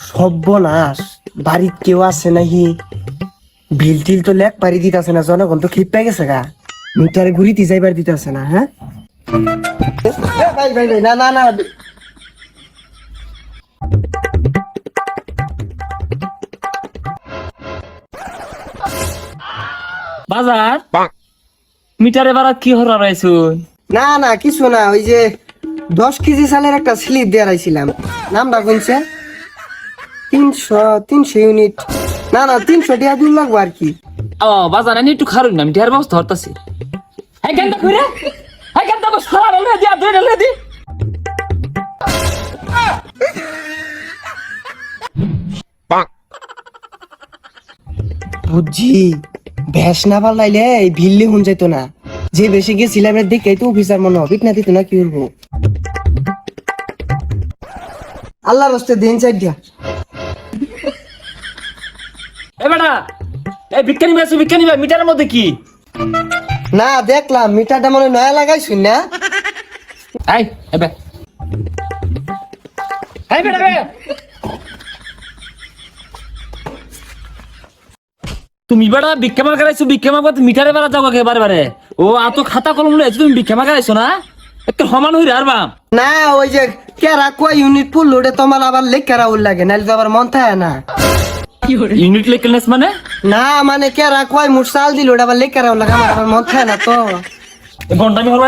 সর্বনাশ বাড়িত কেউ আছে নাকি? বিল টিল তো লেখ পারি দিতেছে না জনগণ তো খিপ পাই গেছে গা। মিটারে ঘুরিতে যাইবার দিতেছে না হ্যাঁ ভাই ভাই ভাই না না না। বাজার? মিটারে বারাত কি হরা রাইছু না না কিছু না ওই যে দশ কেজি চালের একটা স্লিপ দিয়ে রাইছিলাম নামটা কোনছে? তিনশো তিনশো ইউনিট না না তিনশো টাকা দূর লাগবো আর কি। ও বাজার আমি একটু খারুন না মিটার ব্যবস্থা হরতাছি হ্যাঁ কেন কইরে হ্যাঁ কেন তো সারা রে দিয়া দুই রে দি। বুঝছি। না পাল্লাইলে ভিল্লি হুন যেত না। যে বেশি গেছিলাম দেখে তো অফিসার মনে হবে না দিত না কি করব? আল্লাহ রস্তে দিন চাই দিয়া এই বিজ্ঞানী বেসু বিজ্ঞানী ভাই মিটারের মধ্যে কি? না দেখলাম মিটারটা মনে নয়া লাগাইছুন না? এই এবে এই বেটা বে। তুমি বেটা ভিক্ষা মার্কা রাইছো ভিক্ষা মার্কা মিটারে বেড়া যাও কে বারে বারে। ও আতো খাতা কলম লইছো তুমি ভিক্ষা মার্কা রাইছো না? একটু সমান হই আর বাম। না ওই যে কেরা কয় ইউনিট পুল লোডে তোমার আবার লেখ কেরা উল লাগে নাহলে তো আবার মন থাকে না। ইউনিট লেকেলনেস মানে? না মানে কেরা কয় মুঠ সাল দিল ওটা আবার লেখ লাগা আমার মন না তো। ঘণ্টা আমি হল